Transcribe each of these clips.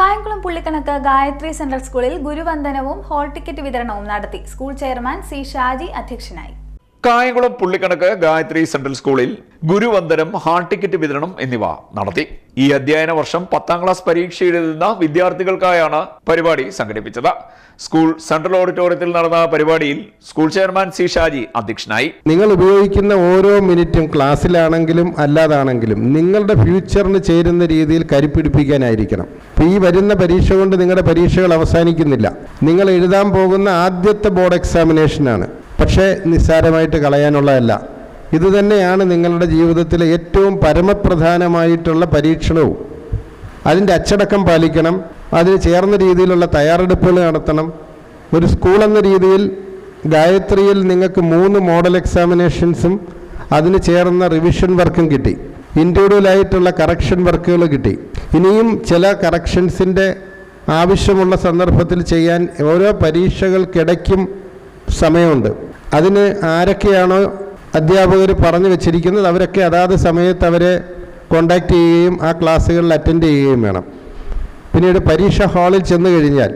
കായംകുളം പുള്ളിക്കണക്ക് Gayathri central സ്കൂളിൽ ഗുരുവന്ദനവും hall ticket വിതരണവും നടത്തി. സ്കൂൾ ചെയർമാൻ സി ഷാജി അധ്യക്ഷനായി. കായംകുളം പുള്ളിക്കണക്ക് ഗായത്രി സെൻട്രൽ സ്കൂളിൽ ഗുരുവന്ദനം ഹാൾ ടിക്കറ്റ് വിതരണം എന്നിവ നടത്തി. ഈ അധ്യയന വർഷം പത്താം ക്ലാസ് പരീക്ഷ വിദ്യാർത്ഥികൾക്കായാണ് പരിപാടി സംഘടിപ്പിച്ചത്. സ്കൂൾ സെൻട്രൽ ഓഡിറ്റോറിയത്തിൽ നടന്ന പരിപാടിയിൽ സ്കൂൾ ചെയർമാൻ സി ഷാജി അധ്യക്ഷനായി. നിങ്ങൾ ഉപയോഗിക്കുന്ന ഓരോ മിനിറ്റും ക്ലാസ്സിലാണെങ്കിലും അല്ലാതാണെങ്കിലും നിങ്ങളുടെ ഫ്യൂച്ചറിന് ചേരുന്ന രീതിയിൽ കരുപ്പിടിപ്പിക്കാനായിരിക്കണം ഈ വരുന്ന പരീക്ഷ കൊണ്ട് നിങ്ങളുടെ പരീക്ഷകൾ അവസാനിക്കുന്നില്ല. നിങ്ങൾ എഴുതാൻ പോകുന്ന ആദ്യത്തെ ബോർഡ് എക്സാമിനേഷനാണ്. പക്ഷേ നിസ്സാരമായിട്ട് കളയാനുള്ളതല്ല. ഇത് തന്നെയാണ് നിങ്ങളുടെ ജീവിതത്തിലെ ഏറ്റവും പരമപ്രധാനമായിട്ടുള്ള പരീക്ഷണവും. അതിന്റെ അച്ചടക്കം പാലിക്കണം അതിന് ചേർന്ന രീതിയിലുള്ള തയ്യാറെടുപ്പുകൾ നടത്തണം. ഒരു സ്കൂൾ എന്ന രീതിയിൽ ഗായത്രിയിൽ നിങ്ങൾക്ക് മൂന്ന് മോഡൽ എക്സാമിനേഷൻസും അതിന് ചേർന്ന റിവിഷൻ വർക്കും കിട്ടി. ഇൻഡിവിജ്വലായിട്ടുള്ള കറക്ഷൻ വർക്കുകൾ കിട്ടി. ഇനിയും ചില കറക്ഷൻസിന്റെ ആവശ്യമുള്ള സന്ദർഭത്തിൽ ചെയ്യാൻ ഓരോ പരീക്ഷകൾക്കിടയ്ക്കും സമയമുണ്ട്. അതിന് ആരൊക്കെയാണോ അധ്യാപകർ പറഞ്ഞു വെച്ചിരിക്കുന്നത് അവരൊക്കെ അതാത് സമയത്ത് അവരെ കോണ്ടാക്ട് ചെയ്യുകയും ആ ക്ലാസ്സുകളിൽ അറ്റൻഡ് ചെയ്യുകയും വേണം. പിന്നീട് പരീക്ഷ ഹാളിൽ ചെന്ന് കഴിഞ്ഞാൽ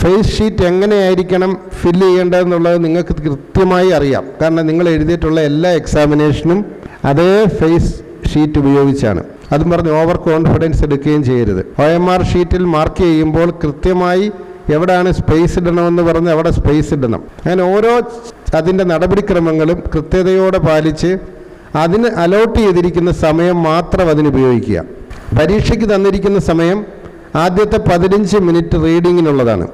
ഫേസ് ഷീറ്റ് എങ്ങനെയായിരിക്കണം ഫില്ല് ചെയ്യേണ്ടതെന്നുള്ളത് നിങ്ങൾക്ക് കൃത്യമായി അറിയാം. കാരണം നിങ്ങൾ എഴുതിയിട്ടുള്ള എല്ലാ എക്സാമിനേഷനും അതേ ഫേസ് ഷീറ്റ് ഉപയോഗിച്ചാണ്. അതും പറഞ്ഞ് ഓവർ കോൺഫിഡൻസ് എടുക്കുകയും ചെയ്യരുത്. ഒ എം ആർ ഷീറ്റിൽ മാർക്ക് ചെയ്യുമ്പോൾ കൃത്യമായി എവിടെയാണ് സ്പേസ് ഇടണമെന്ന് പറഞ്ഞ് അവിടെ സ്പേസ് ഇടണം. അങ്ങനെ ഓരോ അതിന്റെ നടപടിക്രമങ്ങളും കൃത്യതയോടെ പാലിച്ച് അതിന് അലോട്ട് ചെയ്തിരിക്കുന്ന സമയം മാത്രം അതിന് ഉപയോഗിക്കുക. പരീക്ഷയ്ക്ക് തന്നിരിക്കുന്ന സമയം ആദ്യത്തെ പതിനഞ്ച് മിനിറ്റ് റീഡിങ്ങിനുള്ളതാണ്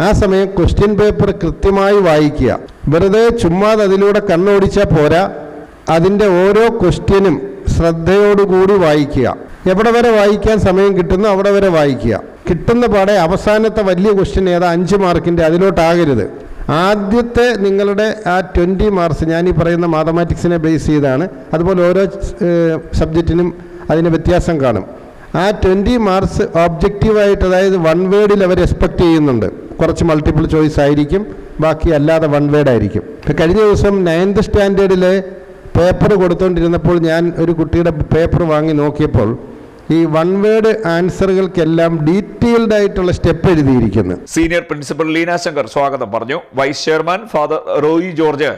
ആ സമയം ക്വസ്റ്റ്യൻ പേപ്പർ കൃത്യമായി വായിക്കുക. വെറുതെ ചുമ്മാതെ അതിലൂടെ കണ്ണോടിച്ചാൽ പോരാ. അതിന്റെ ഓരോ ക്വസ്റ്റ്യനും ശ്രദ്ധയോടുകൂടി വായിക്കുക. എവിടെ വരെ വായിക്കാൻ സമയം കിട്ടുന്നു അവിടെ വരെ വായിക്കുക. കിട്ടുന്ന പാടെ അവസാനത്തെ വലിയ ക്വസ്റ്റ്യൻ ഏതാ? അഞ്ച് മാർക്കിന്റെ അതിലോട്ടാകരുത്. ആദ്യത്തെ നിങ്ങളുടെ ആ ട്വന്റി മാർക്സ് ഞാൻ ഈ പറയുന്ന മാത്തമാറ്റിക്സിനെ ബേസ് ചെയ്താണ്. അതുപോലെ ഓരോ സബ്ജക്റ്റിനും അതിന് വ്യത്യാസം കാണും. ആ ട്വന്റി മാർക്സ് ഒബ്ജക്റ്റീവായിട്ട് അതായത് വൺ വേർഡിൽ അവർ എക്സ്പെക്റ്റ് ചെയ്യുന്നുണ്ട്. കുറച്ച് മൾട്ടിപ്പിൾ ചോയ്സ് ആയിരിക്കും ബാക്കി അല്ലാതെ വൺ വേർഡ് ആയിരിക്കും. ഇപ്പം കഴിഞ്ഞ ദിവസം നയൻത് സ്റ്റാൻഡേർഡിലെ പേപ്പർ കൊടുത്തുകൊണ്ടിരുന്നപ്പോൾ ഞാൻ ഒരു കുട്ടിയുടെ പേപ്പർ വാങ്ങി നോക്കിയപ്പോൾ ഈ വൺ വേർഡ് ആൻസറുകൾക്കെല്ലാം ഡീറ്റെയിൽഡ് ആയിട്ടുള്ള സ്റ്റെപ്പ് എഴുതിയിരിക്കുന്നു. സീനിയർ പ്രിൻസിപ്പൽ ലീന ശങ്കർ സ്വാഗതം പറഞ്ഞു. Vice chairman father Roy George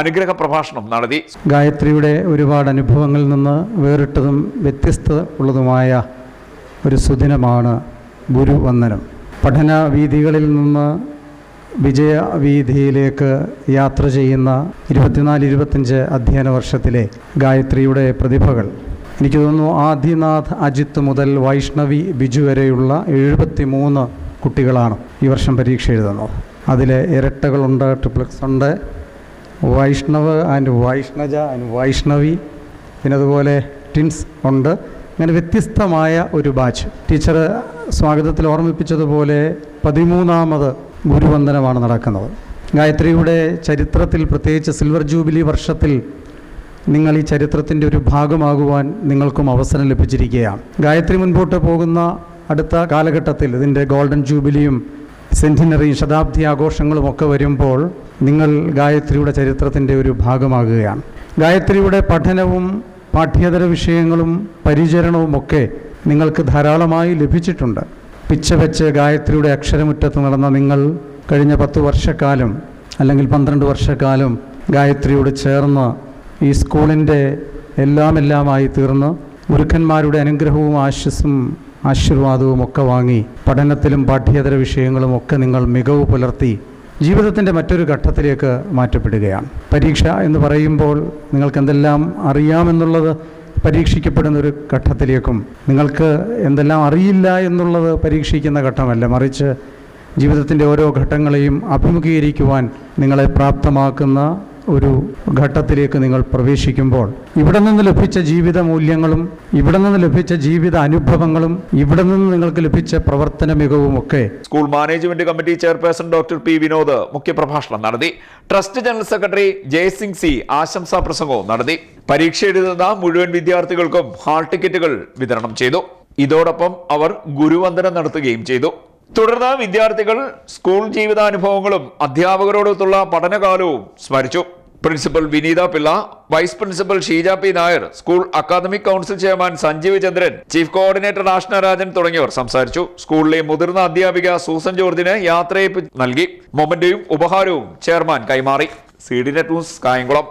അനുഗ്രഹ പ്രഭാഷണം നടത്തി. ഗായത്രിയുടെ ഒരുപാട് അനുഭവങ്ങളിൽ നിന്ന് വേറിട്ടതും വ്യത്യസ്ത ഉള്ളതുമായ ഒരു സുദിനമാണ് ഗുരുവന്ദനം. പഠന വീതികളിൽ നിന്ന് വിജയവീതിയിലേക്ക് യാത്ര ചെയ്യുന്ന ഇരുപത്തിനാല് ഇരുപത്തഞ്ച് അധ്യയന വർഷത്തിലെ ഗായത്രിയുടെ പ്രതിഭകൾ. എനിക്ക് തോന്നുന്നു ആദിനാഥ് അജിത്ത് മുതൽ വൈഷ്ണവി ബിജു വരെയുള്ള എഴുപത്തി മൂന്ന് കുട്ടികളാണ് ഈ വർഷം പരീക്ഷ എഴുതുന്നത്. അതിൽ ഇരട്ടകളുണ്ട് ട്രിപ്ലക്സ് ഉണ്ട്. വൈഷ്ണവ് ആൻഡ് വൈഷ്ണജ ആൻഡ് വൈഷ്ണവി പിന്നെ അതുപോലെ ടിൻസ് ഉണ്ട്. അങ്ങനെ വ്യത്യസ്തമായ ഒരു ബാച്ച് ടീച്ചർ സ്വാഗതത്തിൽ ഓർമ്മിപ്പിച്ചതുപോലെ പതിമൂന്നാമത് ഗുരുവന്ദനമാണ് നടക്കുന്നത്. ഗായത്രിയുടെ ചരിത്രത്തിൽ പ്രത്യേകിച്ച് സിൽവർ ജൂബിലി വർഷത്തിൽ നിങ്ങൾ ഈ ചരിത്രത്തിന്റെ ഒരു ഭാഗമാകുവാൻ നിങ്ങൾക്കും അവസരം ലഭിച്ചിരിക്കുകയാണ്. ഗായത്രി മുൻപോട്ട് പോകുന്ന അടുത്ത കാലഘട്ടത്തിൽ ഇതിന്റെ ഗോൾഡൻ ജൂബിലിയും സെന്റിനറിയും ശതാബ്ദി ആഘോഷങ്ങളും ഒക്കെ വരുമ്പോൾ നിങ്ങൾ ഗായത്രിയുടെ ചരിത്രത്തിന്റെ ഒരു ഭാഗമാകുകയാണ്. ഗായത്രിയുടെ പഠനവും പാഠ്യേതര വിഷയങ്ങളും പരിചരണവും ഒക്കെ നിങ്ങൾക്ക് ധാരാളമായി ലഭിച്ചിട്ടുണ്ട്. പിച്ച വെച്ച് ഗായത്രിയുടെ അക്ഷരമുറ്റത്ത് നടന്ന നിങ്ങൾ കഴിഞ്ഞ പത്ത് വർഷക്കാലം അല്ലെങ്കിൽ പന്ത്രണ്ട് വർഷക്കാലം ഗായത്രിയോട് ചേർന്ന് ഈ സ്കൂളിന്റെ എല്ലാം എല്ലാമായി തീർന്ന് ഗുരുക്കന്മാരുടെ അനുഗ്രഹവും ആശ്വസും ആശീർവാദവും ഒക്കെ വാങ്ങി പഠനത്തിലും പാഠ്യേതര വിഷയങ്ങളും ഒക്കെ നിങ്ങൾ മികവ് പുലർത്തി ജീവിതത്തിന്റെ മറ്റൊരു ഘട്ടത്തിലേക്ക് മാറ്റപ്പെടുകയാണ്. പരീക്ഷ എന്ന് പറയുമ്പോൾ നിങ്ങൾക്ക് എന്തെല്ലാം അറിയാമെന്നുള്ളത് പരീക്ഷിക്കപ്പെടുന്ന ഒരു ഘട്ടത്തിലേക്കും നിങ്ങൾക്ക് എന്തെല്ലാം അറിയില്ല എന്നുള്ളത് പരീക്ഷിക്കുന്ന ഘട്ടമല്ല. മറിച്ച് ജീവിതത്തിന്റെ ഓരോ ഘട്ടങ്ങളെയും അഭിമുഖീകരിക്കുവാൻ നിങ്ങളെ പ്രാപ്തമാക്കുന്ന ഒരു ഘട്ടത്തിലേക്ക് നിങ്ങൾ പ്രവേശിക്കുമ്പോൾ ഇവിടെ നിന്ന് ലഭിച്ച ജീവിത മൂല്യങ്ങളും ഇവിടെ നിന്ന് ലഭിച്ച ജീവിത അനുഭവങ്ങളും ഇവിടെ നിന്ന് നിങ്ങൾക്ക് ലഭിച്ച പ്രവർത്തന മികവും ഒക്കെ school management committee chairperson doctor P Vinod മുഖ്യപ്രഭാഷണം നടത്തി. Trust general secretary Jayasingh C ആശംസാ പ്രസംഗവും നടത്തി. പരീക്ഷ എഴുതുന്ന മുഴുവൻ വിദ്യാർത്ഥികൾക്കും ഹാൾ ടിക്കറ്റുകൾ വിതരണം ചെയ്തു. ഇതോടൊപ്പം അവർ ഗുരുവന്ദനം നടത്തുകയും ചെയ്തു. തുടർന്ന് വിദ്യാർത്ഥികൾ സ്കൂൾ ജീവിതാനുഭവങ്ങളും അധ്യാപകരോടൊത്തുള്ള പഠനകാലവും സ്മരിച്ചു. Principal Vineetha Pillai vice principal Sheeja P Nair school academic council chairman Sanjeev Chandran chief coordinator Ashna Rajan തുടങ്ങിയവർ സംസാരിച്ചു. സ്കൂളിലെ മുതിർന്ന അധ്യാപിക സൂസൻ ജോർജിന് യാത്രയപ്പ് നൽകി. മൊമന്റയും ഉപഹാരവും ചെയർമാൻ കൈമാറി. C D net news Kayamkulam.